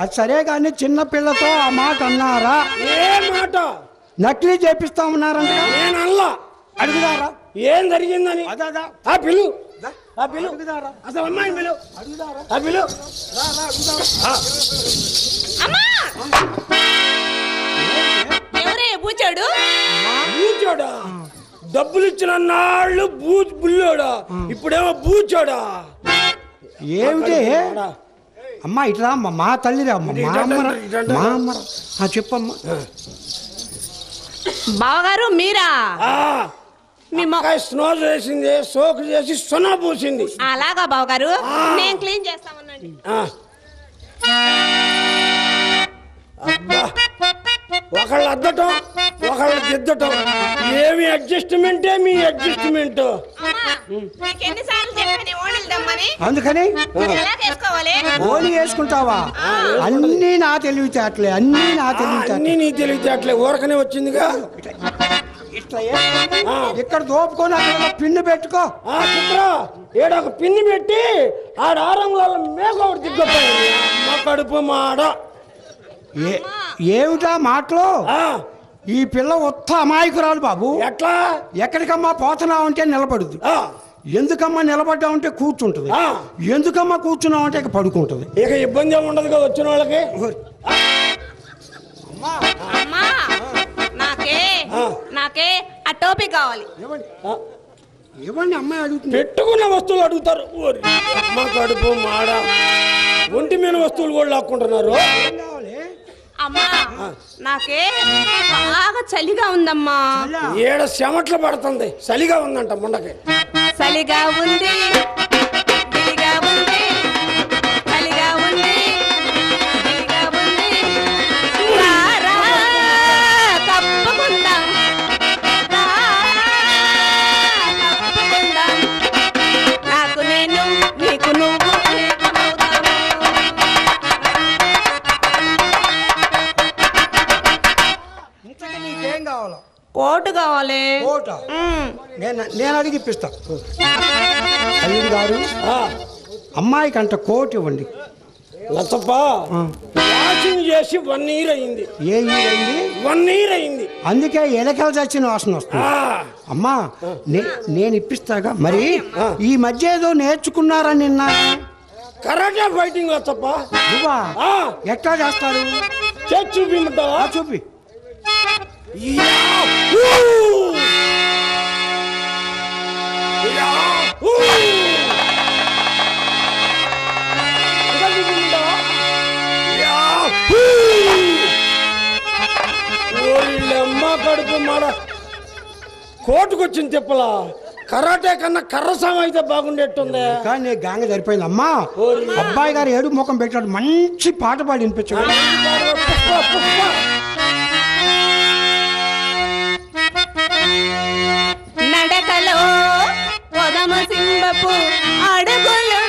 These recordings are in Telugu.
అది సరే కానీ చిన్న పిల్లతో ఆ మాట అన్నారా? ఏ మాట? నకిలీ చేపిస్తామన్నారంట నేను అల్లా అడుగుదారా? ఏం జరిగిందని? అదా ఆ పిలు ఆ పిలు అడుగుదారా? అసలు అమ్మాయిని పిలు అడుగుదారా? ఆ పిలు రా, రా, అడుగుదారా. అమ్మా! ఎవరే బూచాడు? బూచోడా? డబ్బులు ఇచ్చిన నాళ్ళు బూ బుల్లోడా? ఇప్పుడేమో బూచోడా? ఏమిటి? అమ్మా ఇట్లా అమ్మ మా తల్లిరా అమ్మ మా అమ్మరా. మా అమ్మరా చెప్పమ్మా. బావగారు మీరా? ఆ, మీ స్నో చేసింది సోకు చేసి సున్నా పూసింది. అలాగా బావగారు? నేను క్లీన్ చేస్తామనండి. ఆ. అబ్బా. ఒకళ్ళు అద్దటం ఒకళ్ళు దిద్దటం. ఏమి అడ్జస్ట్మెంటే మీ అడ్జస్ట్మెంట్ అందుకని? ఎలా చేసుకోవాలి? ఓలి వేసుకుంటావా? అన్నీ నా తెలివితేటలే అన్నీ నా తెలివితేటలే. అన్ని నీ తెలివితేటలే ఊరకనే వచ్చిందిగా? ఇట్లా ఇక్కడ దోపుకొని అక్కడ పిన్ను పెట్టుకో. చిత్ర ఏడ ఒక పిన్ని పెట్టి ఆడ ఆరంగుల మేక ఒకటి దిగ్గపోయింది అమ్మ కడుపు మాడ. ఏ ఏమిటా మాటలు? ఆ, ఈ పిల్ల ఉత్త అమాయకురాలు బాబు. ఎట్లా? ఎక్కడికమ్మా పోతున్నావు అంటే నిలబడుద్ది. ఆ, ఎందుకమ్మా నిలబడ్డావు అంటే కూర్చుంటది. ఆ. ఎందుకమ్మా కూర్చున్నావు అంటే ఇక పడుకుంటది. ఇక ఇబ్బంది ఏమి ఉండదుగా వచ్చిన వాళ్ళకి? అమ్మా నాకే ఆ. నాకే ఆ టోపీ కావాలి. ఏమండి ఏమండి అమ్మాయి అడుగుతుంది? పెట్టుకున్న వస్తువులు అడుగుతారు. అమ్మ కడుపు మాడ. ఒంటి మీద వస్తువులు కూడా లాక్కుంటున్నారు. ఏం కావాలి? అమ్మా నాకే బాగా చలిగా ఉందమ్మా. ఏడ చెమట్లు పడుతుంది? చలిగా ఉందంట ముండకి. చలిగా ఉంది. కావాలి? కోట. నేను నేను అడిగి ఇప్పిస్తా. అల్లుడు గారు ఆ, అమ్మాయికి అంట కోట్ ఇవ్వండి. వాషింగ్ చేసి వన్ ఇయర్ అయింది. ఏ ఇయర్ అయింది? వన్ ఇయర్ అయింది. అందుకే ఎలకలు చచ్చిన వాసన వస్తుంది. అమ్మా నే- నేను ఇప్పిస్తాగా. మరి ఈ మధ్య ఏదో నేర్చుకున్నారని నిన్న? Karate fighting Lachappa. నువ్వా? ఆ, ఎట్లా చేస్తారు? చేసి చూపిమంటావా ఆ చూపి. యాహూ! ఓరిల్లమ్మ కడుపు మాడ కోటుకొచ్చింది తిప్పలా కరాటే కన్నా కర్రసాం అయితే బాగుండేట్టుంది. కానీ గాంగ సరిపోయింది అమ్మా. అబ్బాయి గారు ఏడు ముఖం పెట్టాడు మంచి పాట పాడి వినిపించాడు. నడకలో పొదమ సింబపు అడుగులు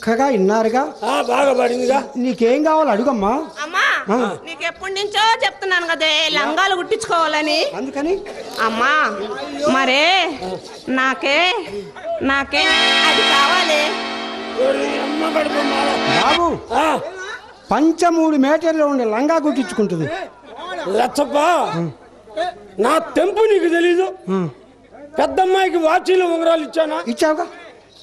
చక్కగా ఇన్నారుగా? ఆ, బాగా పడిందిగా. నీకేం కావాలి అడుగమ్మా. అమ్మా నీకెప్పటి నుంచో చెప్తున్నాను కదే లంగాలు కుట్టించుకోవాలని. అందుకని? అమ్మా మరే నాకే నాకే అది కావాలి. బాబు పంచమూడు మీటర్లో ఉండే లంగా కుట్టించుకుంటుంది. లచ్చప్ప నా తెంపు నీకు తెలీదు. పెద్దమ్మాయికి వాచీలు ఉంగరాలు ఇచ్చానా? ఇచ్చావుగా?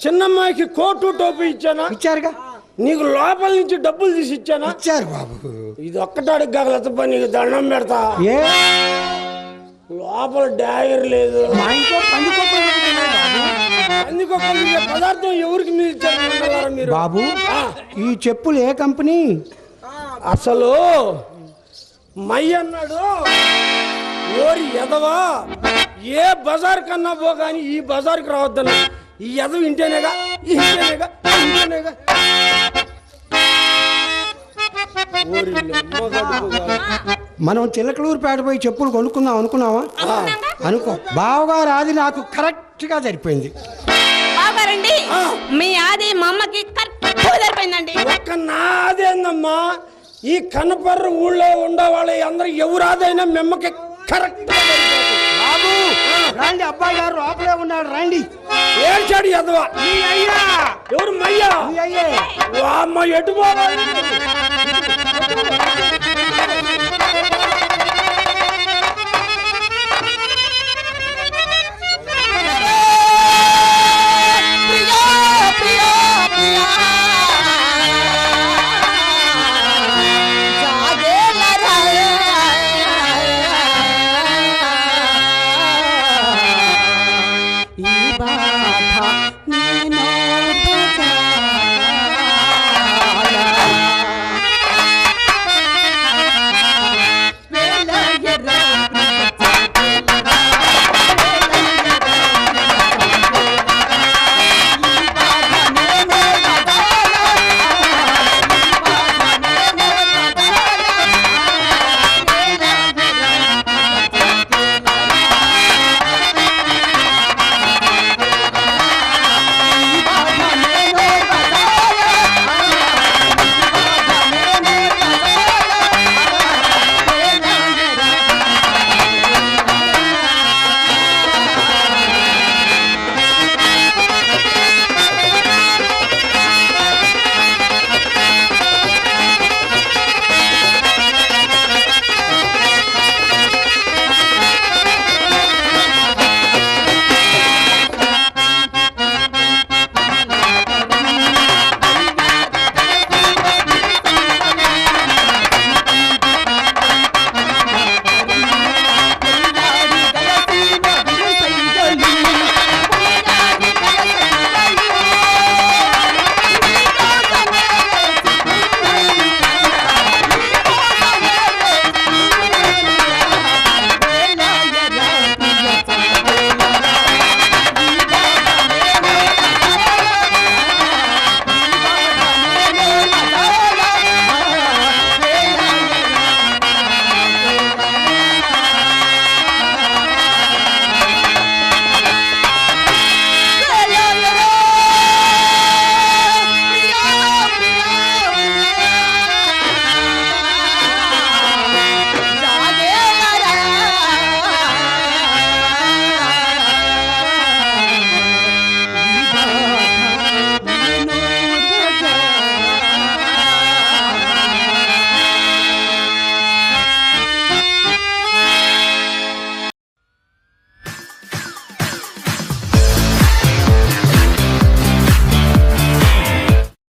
చిన్నమ్మాయికి కోటు టోపీ ఇచ్చానా? ఇచ్చారుగా. నీకు లోపల నుంచి డబ్బులు తీసి ఇచ్చానా? ఇచ్చారు బాబు. ఇది ఒక్కటాడికి కాక లచ్చప్ప నీకు దండం పెడతా. ఏ? లోపల డాగర్ లేదు. మా ఇంట్లో పందికొక్కలు బాబు. పదార్థం ఎవరికి మీరు ఇచ్చారు మీరు? బాబు ఆ, ఈ చెప్పులు ఏ కంపెనీ? అసలు మై అన్నాడు. ఓరి ఎదవా? ఏ బజార్ కన్నా పో కానీ ఈ బజార్కి రావద్దన్న ఈ ఎదవ ఇంటేనేగా ఇంటేనేగా ఇంటేనేగా. మనం చిలకలూరుపేట పోయి చెప్పులు కొనుక్కుందాం అనుకున్నావా? అనుకో. బావగారు అది నాకు కరెక్ట్గా సరిపోయింది. బాగారండి మీ ఆది మా అమ్మకి కరెక్ట్ సరిపోయిందండి. ఒక్క నాదేందమ్మా ఈ కనపర్ర ఊళ్ళో ఉండేవాళ్ళ అందరూ ఎవరాదైనా మిమ్మకి కరెక్ట్ రండి అబ్బాయి గారు లోపలే ఉన్నాడు రండి. ఏడ్చాడు ఎదవా మీ అయ్యా. ఎవరు మయ్యా మీ అయ్యే. అమ్మ ఎటు పోవాలి?